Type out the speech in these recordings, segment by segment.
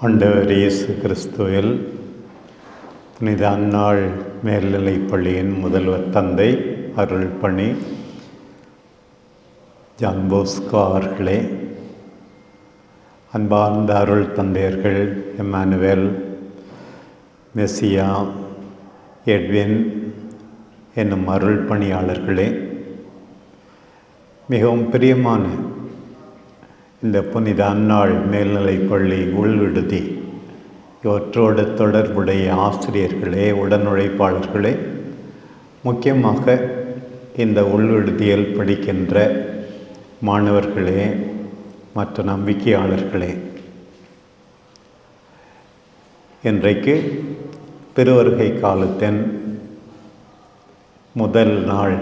ஆண்டவர் இயேசு கிறிஸ்துவில் புனித அன்னாள் மேல்நிலைப் பள்ளியின் முதல்வர் தந்தை அருள் பணி ஜான் அவர்களே அன்பார்ந்த அருள் தந்தையர்கள் எம்மானுவேல் மெஸ்ஸியா எட்வின் என்னும் அருள் பணியாளர்களே மிகவும் பிரியமான இந்த புனித அன்னாள் மேல்நிலை பள்ளி உள்விடுதி. இவற்றோடு தொடர்புடைய ஆசிரியர்களே உடனுழைப்பாளர்களே முக்கியமாக இந்த உள்விடுதியில் படிக்கின்ற மாணவர்களே மற்ற நம்பிக்கையாளர்களே இன்றைக்கு திருவருகை காலத்தின் முதல் நாள்.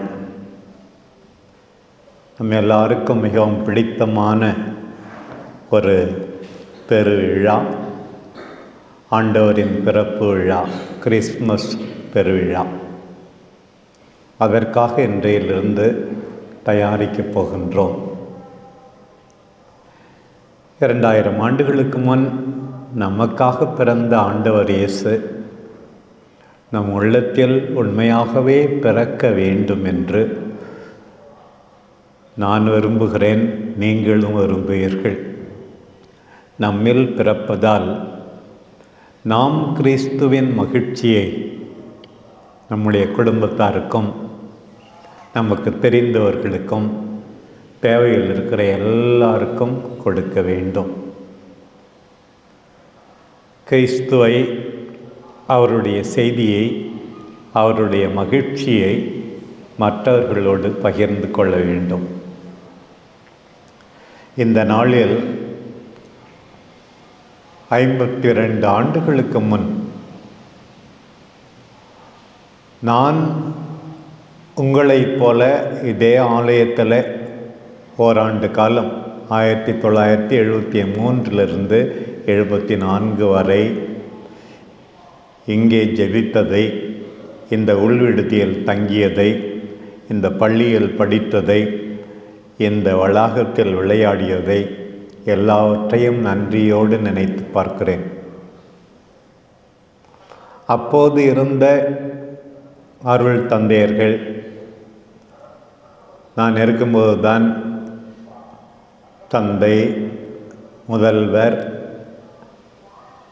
நம்ம எல்லாருக்கும் மிகவும் பிடித்தமான ஒரு பெரு விழா ஆண்டவரின் பிறப்பு விழா கிறிஸ்மஸ் பெருவிழா அதற்காக இன்றையிலிருந்து தயாரிக்கப் போகின்றோம். இரண்டாயிரம் ஆண்டுகளுக்கு முன் நமக்காக பிறந்த ஆண்டவர் இயேசு நம் உள்ளத்தில் உண்மையாகவே பிறக்க வேண்டும் என்று நான் விரும்புகிறேன். நீங்களும் விரும்புவீர்கள். நம்மில் பிறப்பதால் நாம் கிறிஸ்துவின் மகிழ்ச்சியை நம்முடைய குடும்பத்தாருக்கும் நமக்கு தெரிந்தவர்களுக்கும் தேவையில் இருக்கிற எல்லாருக்கும் கொடுக்க வேண்டும். கிறிஸ்துவை அவருடைய செய்தியை அவருடைய மகிழ்ச்சியை மற்றவர்களோடு பகிர்ந்து கொள்ள வேண்டும். இந்த நாளில் ஐம்பத்தி ரெண்டு ஆண்டுகளுக்கு முன் நான் உங்களைப் போல இதே ஆலயத்தில் ஓராண்டு காலம் ஆயிரத்தி தொள்ளாயிரத்தி எழுபத்தி மூன்றிலிருந்து எழுபத்தி நான்கு வரை இங்கே ஜெபித்ததை இந்த உள்விடுதியில் தங்கியதை இந்த பள்ளியில் படித்ததை இந்த வளாகத்தில் விளையாடியதை எல்லாவற்றையும் நன்றியோடு நினைத்து பார்க்கிறேன். அப்போது இருந்த அருள் தந்தையர்கள் நான் இருக்கும்போது தான் தந்தை முதல்வர்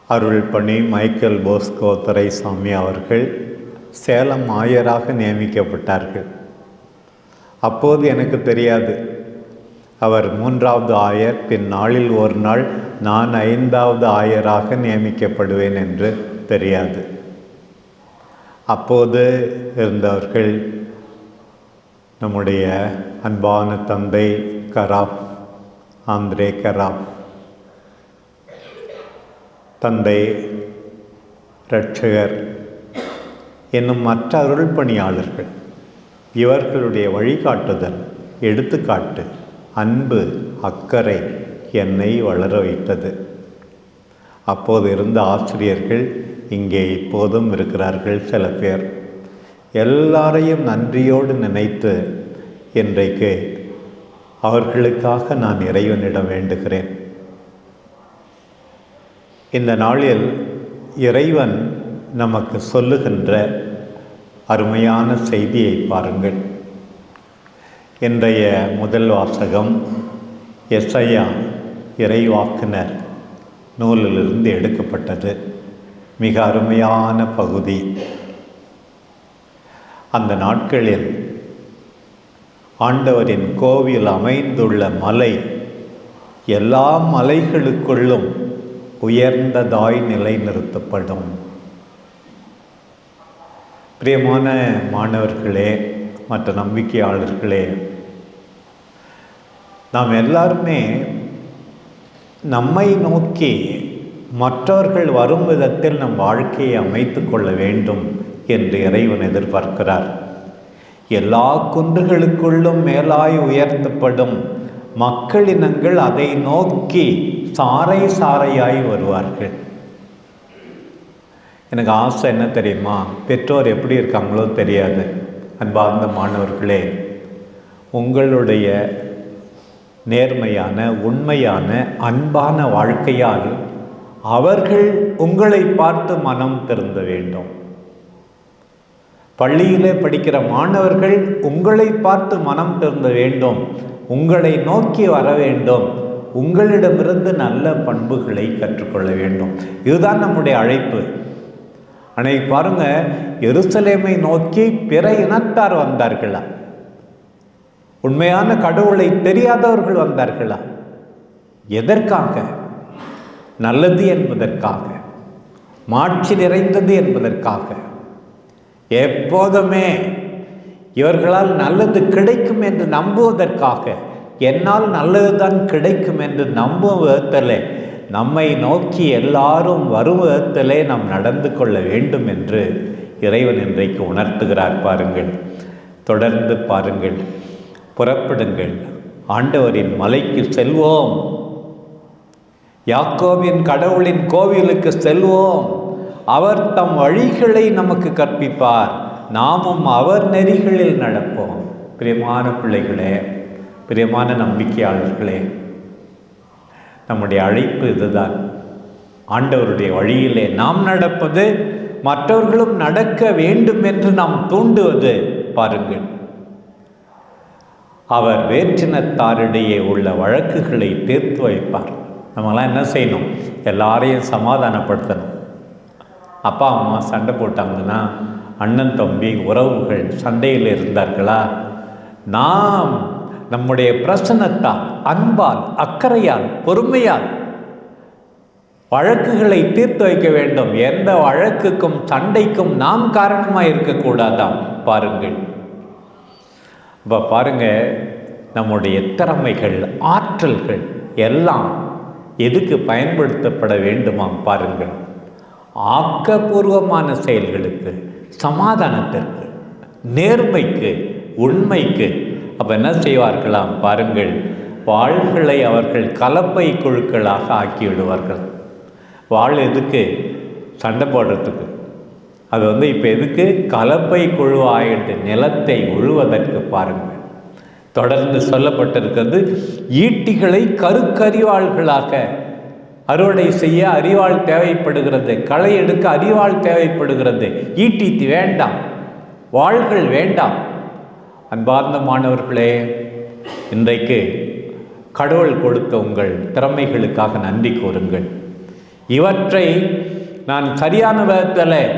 அருள்பணி மைக்கேல் போஸ்கோ துரைசாமி அவர்கள் சேலம் ஆயராக நியமிக்கப்பட்டார்கள். அப்போது எனக்கு தெரியாது. அவர் மூன்றாவது ஆயர். பின் நாளில் ஒரு நாள் நான் ஐந்தாவது ஆயராக நியமிக்கப்படுவேன் என்று தெரியாது. அப்போது இருந்தவர்கள் நம்முடைய அன்பான தந்தை கராப் ஆந்திரே கராப் தந்தை ரட்சகர் என்னும் மற்ற அருள் பணியாளர்கள் இவர்களுடைய வழிகாட்டுதல் எடுத்துக்காட்டு அன்பு அக்கறை என்னை வளர வைத்தது. அப்போது இருந்த ஆசிரியர்கள் இங்கே இப்போதும் இருக்கிறார்கள் சில பேர். எல்லாரையும் நன்றியோடு நினைத்து இன்றைக்கு அவர்களுக்காக நான் இறைவனிடம் வேண்டுகிறேன். இந்த நாளில் இறைவன் நமக்கு சொல்லுகின்ற அருமையான செய்தியை பாருங்கள். இன்றைய முதல் வாசகம் எஸ்ஐயா இறைவாக்குனர் நூலிலிருந்து எடுக்கப்பட்டது. மிக அருமையான பகுதி. அந்த நாட்களில் ஆண்டவரின் கோவில் அமைந்துள்ள மலை எல்லா மலைகளுக்குள்ளும் உயர்ந்ததாய் நிலைநிறுத்தப்படும். பிரியமான மாணவர்களே மற்ற நம்பிக்கையாளர்களே நாம் எல்லாருமே நம்மை நோக்கி மற்றவர்கள் வரும் விதத்தில் நம் வாழ்க்கையை அமைத்து கொள்ள வேண்டும் என்று இறைவன் எதிர்பார்க்கிறார். எல்லா குன்றுகளுக்குள்ளும் மேலாய் உயர்த்தப்படும் மக்களினங்கள் அதை நோக்கி சாறை சாறையாய் வருவார்கள். எனக்கு ஆசை என்ன தெரியுமா? பெற்றோர் எப்படி இருக்காங்களோ தெரியாது. அன்பார்ந்த மாணவர்களே உங்களுடைய நேர்மையான உண்மையான அன்பான வாழ்க்கையால் அவர்கள் உங்களை பார்த்து மனம் திருந்த வேண்டும். பள்ளியிலே படிக்கிற மாணவர்கள் உங்களை பார்த்து மனம் திருந்த வேண்டும். உங்களை நோக்கி வர வேண்டும். உங்களிடமிருந்து நல்ல பண்புகளை கற்றுக்கொள்ள வேண்டும். இதுதான் நம்முடைய அழைப்பு. அன்னைக்கு பாருங்க எருசலேமை நோக்கி பிற இனத்தார் வந்தார்களா? உண்மையான கடவுளை தெரியாதவர்கள் வந்தார்களா? எதற்காக? நல்லது என்பதற்காக மாட்சி நிறைந்தது என்பதற்காக. எப்போதுமே இவர்களால் நல்லது கிடைக்கும் என்று நம்புவதற்காக என்னால் நல்லதுதான் கிடைக்கும் என்று நம்பும் விதத்தில் நம்மை நோக்கி எல்லாரும் வரும் விதத்திலே நாம் நடந்து கொள்ள வேண்டும் என்று இறைவன் இன்றைக்கு உணர்த்துகிறார். பாருங்கள் தொடர்ந்து பாருங்கள் புறப்படுங்கள். ஆண்டவரின் மலைக்கு செல்வோம். யாக்கோவின் கடவுளின் கோவிலுக்கு செல்வோம். அவர் தம் வழிகளை நமக்கு கற்பிப்பார். நாமும் அவர் நெறிகளில் நடப்போம். பிரியமான பிள்ளைகளே பிரியமான நம்பிக்கையாளர்களே நம்முடைய அழைப்பு இதுதான். ஆண்டவருடைய வழியிலே நாம் நடப்பது மற்றவர்களும் நடக்க வேண்டும் என்று நாம் தூண்டுவது பாருங்கள். அவர் வேற்றினத்தாரிடையே உள்ள வழக்குகளை தீர்த்து வைப்பார். நம்மளாம் என்ன செய்யணும்? எல்லாரையும் சமாதானப்படுத்தணும். அப்பா அம்மா சண்டை போட்டாங்கன்னா அண்ணன் தம்பி உறவுகள் சண்டையில் இருந்தார்களா? நாம் நம்முடைய பிரசன்னத்தால் அன்பால் அக்கறையால் பொறுமையால் வழக்குகளை தீர்த்து வைக்க வேண்டும். எந்த வழக்குக்கும் சண்டைக்கும் நாம் காரணமாக இருக்கக்கூடாதாம். பாருங்கள். இப்போ பாருங்க நம்முடைய திறமைகள் ஆற்றல்கள் எல்லாம் எதுக்கு பயன்படுத்தப்பட வேண்டுமாம் பாருங்கள். ஆக்கப்பூர்வமான செயல்களுக்கு சமாதானத்திற்கு நேர்மைக்கு உண்மைக்கு அப்போ என்ன செய்வார்களாம்? பாருங்கள் வாள்களை அவர்கள் கலப்பை குழுக்களாக ஆக்கி விடுவார்கள் வாள் எதுக்கு? சண்டை போடுறதுக்கு. அது வந்து இப்போ எதுக்கு? கலப்பை குழுவாயிட்டு நிலத்தை உழுவதற்கு பாருங்கள். தொடர்ந்து சொல்லப்பட்டிருக்கிறது ஈட்டிகளை கருக்கறிவாள்களாக அறுவடை செய்ய அறிவாள் தேவைப்படுகிறது களை எடுக்க அறிவாள் தேவைப்படுகிறது. ஈட்டி வேண்டாம். வாள்கள் வேண்டாம். அன்பார்ந்த மாணவர்களே இன்றைக்கு கடவுள் கொடுத்த உங்கள் திறமைகளுக்காக நன்றி கூறுங்கள். இவற்றை நான் சரியான விதத்தில்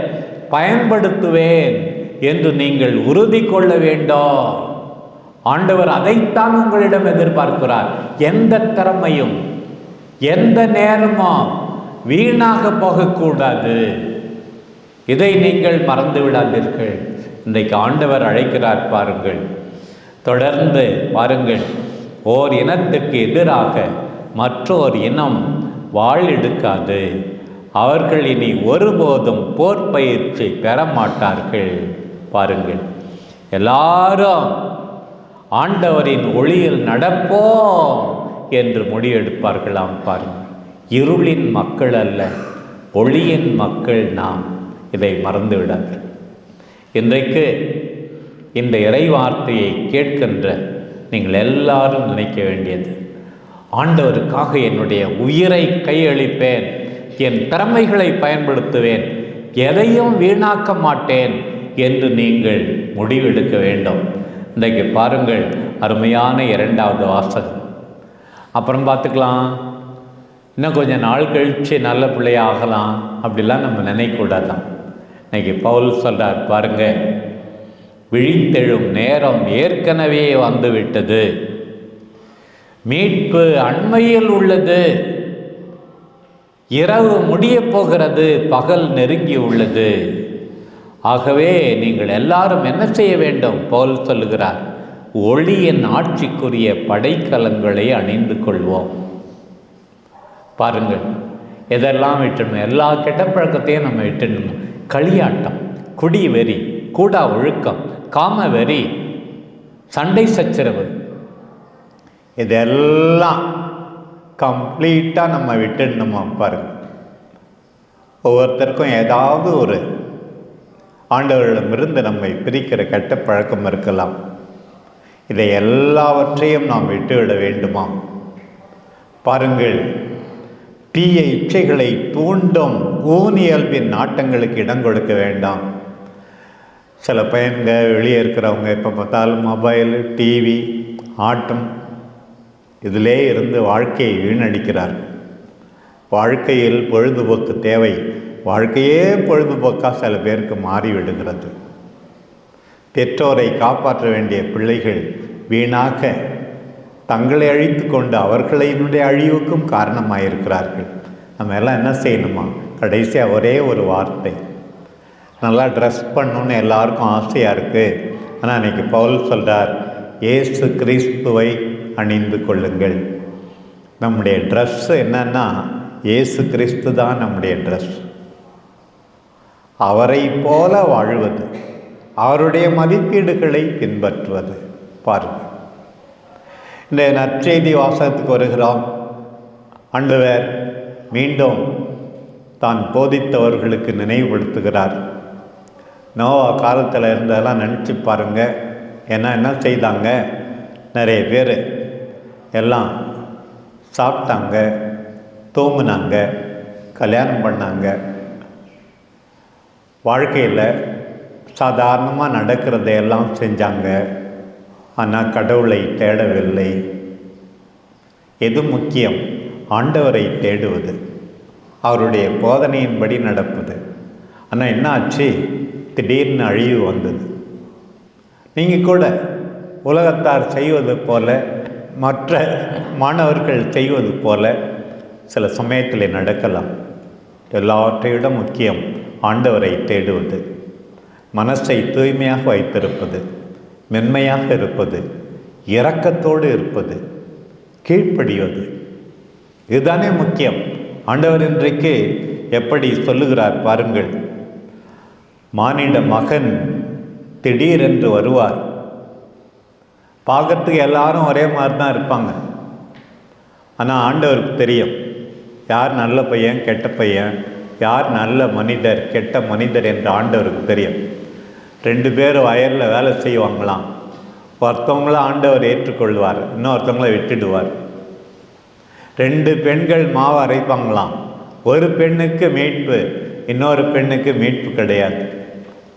பயன்படுத்துவேன் என்று நீங்கள் உறுதி கொள்ள வேண்டும். ஆண்டவர் அதைத்தான் உங்களிடம் எதிர்பார்க்கிறார். எந்த திறமையும் எந்த நேரமும் வீணாக போகக்கூடாது. இதை நீங்கள் மறந்து விடாதீர்கள் இன்றைக்கு ஆண்டவர் அழைக்கிறார் பாருங்கள். தொடர்ந்து பாருங்கள். ஓர் இனத்துக்கு எதிராக மற்றோர் இனம் வாழெடுக்காது அவர்கள் இனி ஒருபோதும் போர் பயிற்சி பெற மாட்டார்கள் பாருங்கள். எல்லாரும் ஆண்டவரின் ஒளியில் நடப்போம் என்று முடிவெடுப்பார்களாம் பாருங்கள். இருளின் மக்கள் அல்ல ஒளியின் மக்கள் நாம். இதை மறந்துவிடாது இன்றைக்கு இந்த இறை வார்த்தையை கேட்கின்ற நீங்கள் எல்லாரும் நினைக்க வேண்டியது. ஆண்டவருக்காக என்னுடைய உயிரை கையளிப்பேன். என் திறமைகளை பயன்படுத்துவேன். எதையும் வீணாக்க மாட்டேன் என்று நீங்கள் முடிவெடுக்க வேண்டும். இன்றைக்கு பாருங்கள் அருமையான இரண்டாவது வாசகம். அப்புறம் பார்த்துக்கலாம். இன்னும் கொஞ்சம் நாள் கழித்து நல்ல பிள்ளையாகலாம் அப்படிலாம் நம்ம நினைக்கூடாதான் இன்னைக்கு பவுல் சொல்கிறார் பாருங்க விழித்தெழும் நேரம் ஏற்கனவே வந்துவிட்டது. மீட்பு அண்மையில் உள்ளது. இரவு முடியப் போகிறது பகல் நெருங்கி உள்ளது. ஆகவே நீங்கள் எல்லாரும் என்ன செய்ய வேண்டும்? போல் சொல்லுகிறார் ஒளியின் ஆட்சிக்குரிய படைக்கலங்களை அணிந்து கொள்வோம். பாருங்கள் எதெல்லாம் விட்டுடணும் எல்லா கெட்ட பழக்கத்தையும் நம்ம விட்டுடணும் களியாட்டம் குடி வெறி கூடா ஒழுக்கம் காம வெறி சண்டை சச்சரவு. இதெல்லாம் கம்ப்ளீட்டாக நம்ம விட்டுடணுமா பாருங்க. ஒவ்வொருத்தருக்கும் ஏதாவது ஒரு ஆண்டவரிடமிருந்து நம்மை பிரிக்கிற கெட்ட பழக்கம் இருக்கலாம். இதை எல்லாவற்றையும் நாம் விட்டுவிட வேண்டுமா பாருங்கள் தீய இச்சைகளை தூண்டும் ஊனியல்பின் நாட்டங்களுக்கு இடம் கொடுக்க வேண்டாம். சில பையன்க வெளியே இருக்கிறவங்க எப்போ பார்த்தாலும் மொபைல் டிவி ஆட்டம் இதிலே இருந்து வாழ்க்கையை வீணடிக்கிறார் வாழ்க்கையில் பொழுதுபோக்கு தேவை. வாழ்க்கையே பொழுதுபோக்காக சில பேருக்கு மாறிவிடுகிறது. பெற்றோரை காப்பாற்ற வேண்டிய பிள்ளைகள் வீணாக தங்களை அழித்து கொண்டு அவர்களினுடைய அழிவுக்கும் காரணமாயிருக்கிறார்கள். நம்ம எல்லாம் என்ன செய்யணுமா? கடைசியாக ஒரே ஒரு வார்த்தை. நல்லா ட்ரெஸ் பண்ணணுன்னு எல்லாருக்கும் ஆசையாக இருக்குது ஆனால் அன்னைக்கு பவுல் சொல்கிறார் ஏசு கிறிஸ்துவை அணிந்து கொள்ளுங்கள். நம்முடைய ட்ரெஸ்ஸு என்னன்னா ஏசு கிறிஸ்து தான் நம்முடைய ட்ரெஸ் அவரை போல வாழ்வது அவருடைய மதிப்பீடுகளை பின்பற்றுவது. பாருங்கள் இந்த நற்செய்தி வாசகத்துக்கு வருகிறோம். ஆண்டவர் மீண்டும் தான் போதித்தவர்களுக்கு நினைவுபடுத்துகிறார். நோவா காலத்தில் இருந்ததெல்லாம் நினச்சி பாருங்க. ஏன்னா என்ன செய்தாங்க? நிறைய பேர் எல்லாம் சாப்பிட்டாங்க தூங்குனாங்க கல்யாணம் பண்ணாங்க. வாழ்க்கையில் சாதாரணமாக நடக்கிறதையெல்லாம் செஞ்சாங்க. ஆனால் கடவுளை தேடவில்லை. எது முக்கியம்? ஆண்டவரை தேடுவது. அவருடைய போதனையின்படி நடப்பது. ஆனால் என்ன ஆச்சு? திடீர்னு அழிவு வந்தது. நீங்கள் கூட உலகத்தார் செய்வது போல மற்ற மாணவர்கள் செய்வது போல சில சமயத்தில் நடக்கலாம். எல்லாவற்றைவிட முக்கியம் ஆண்டவரை தேடுவது. மனசை தூய்மையாக வைத்திருப்பது. மென்மையாக இருப்பது இரக்கத்தோடு இருப்பது கீழ்ப்படிவது. இதுதானே முக்கியம். ஆண்டவர் இன்றைக்கு எப்படி சொல்லுகிறார் பாருங்கள். மானிட மகன் திடீரென்று வருவார். பார்க்கறதுக்கு எல்லாரும் ஒரே மாதிரி தான் இருப்பாங்க. ஆனால் ஆண்டவருக்கு தெரியும். யார் நல்ல பையன் கெட்ட பையன் யார் நல்ல மனிதர் கெட்ட மனிதர் என்று ஆண்டவருக்கு தெரியும். ரெண்டு பேர் வயலில் வேலை செய்வாங்களாம். ஒருத்தவங்கள ஆண்டவர் ஏற்றுக்கொள்வார் இன்னொருத்தவங்கள விட்டுடுவார். ரெண்டு பெண்கள் மாவு அரைப்பாங்களாம். ஒரு பெண்ணுக்கு மீட்பு இன்னொரு பெண்ணுக்கு மீட்பு கிடையாது.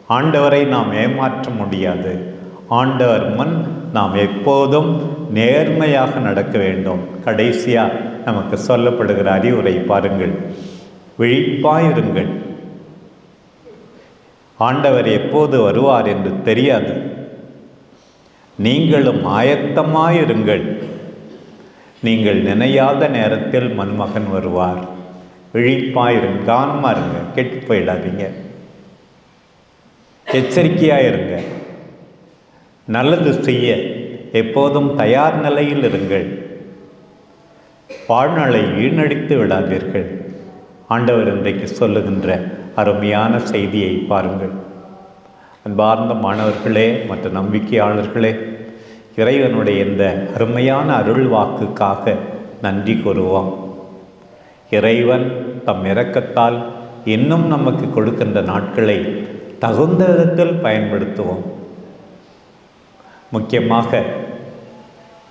ஆண்டவரை நாம் ஏமாற்ற முடியாது. ஆண்டவர் முன் நாம் எப்போதும் நேர்மையாக நடக்க வேண்டும். கடைசியாக நமக்கு சொல்லப்படுகிற அறிவுரை பாருங்கள். விழிப்பாயிருங்கள். ஆண்டவர் எப்போது வருவார் என்று தெரியாது. நீங்களும் ஆயத்தமாயிருங்கள். நீங்கள் நினையாத நேரத்தில் மன்மகன் வருவார். விழிப்பாயிருங்க கவனமாக இருங்க. கெட்டு போயிடாதீங்க. எச்சரிக்கையாக இருங்க நல்லது செய்ய எப்போதும் தயார் நிலையில் இருங்கள். வாழ்நாளை வீணடித்து விடாதீர்கள். ஆண்டவர் இன்றைக்கு சொல்லுகின்ற அருமையான செய்தியை பாருங்கள். அன்பார்ந்த மாணவர்களே மற்ற நம்பிக்கையாளர்களே இறைவனுடைய இந்த அருமையான அருள் வாக்குக்காக நன்றி கூறுவோம். இறைவன் தம் இரக்கத்தால் இன்னும் நமக்கு கொடுக்கின்ற நாட்களை தகுந்த விதத்தில் பயன்படுத்துவோம். முக்கியமாக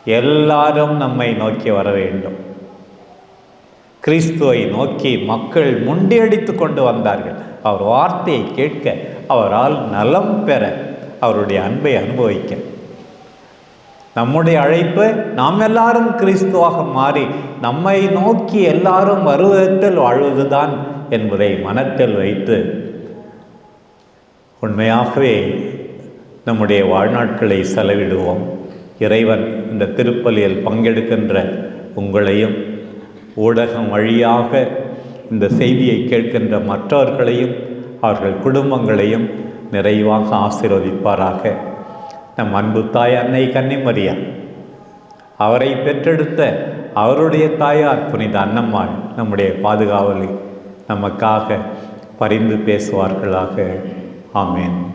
எல்லாரும் நம்மை நோக்கி வர வேண்டும். கிறிஸ்துவை நோக்கி மக்கள் முண்டியடித்து கொண்டு வந்தார்கள். அவர் வார்த்தையை கேட்க அவரால் நலம் பெற அவருடைய அன்பை அனுபவிக்க. நம்முடைய அழைப்பு நாம் எல்லாரும் கிறிஸ்துவாக மாறி நம்மை நோக்கி எல்லாரும் வருவதத்தில் வாழ்வதுதான் என்பதை மனத்தில் வைத்து உண்மையாகவே நம்முடைய வாழ்நாட்களை செலவிடுவோம். இறைவன் இந்த திருப்பலியில் பங்கெடுக்கின்ற உங்களையும் ஊடகம் வழியாக இந்த செய்தியை கேட்கின்ற மற்றவர்களையும் அவர்கள் குடும்பங்களையும் நிறைவாக ஆசீர்வதிப்பாராக. நம் அன்பு தாய் அன்னை கன்னிமரியா அவரை பெற்றெடுத்த அவருடைய தாயார் புனித அன்னம்மாள் நம்முடைய பாதுகாவலை நமக்காக பரிந்து பேசுவார்களாக. ஆமேன்.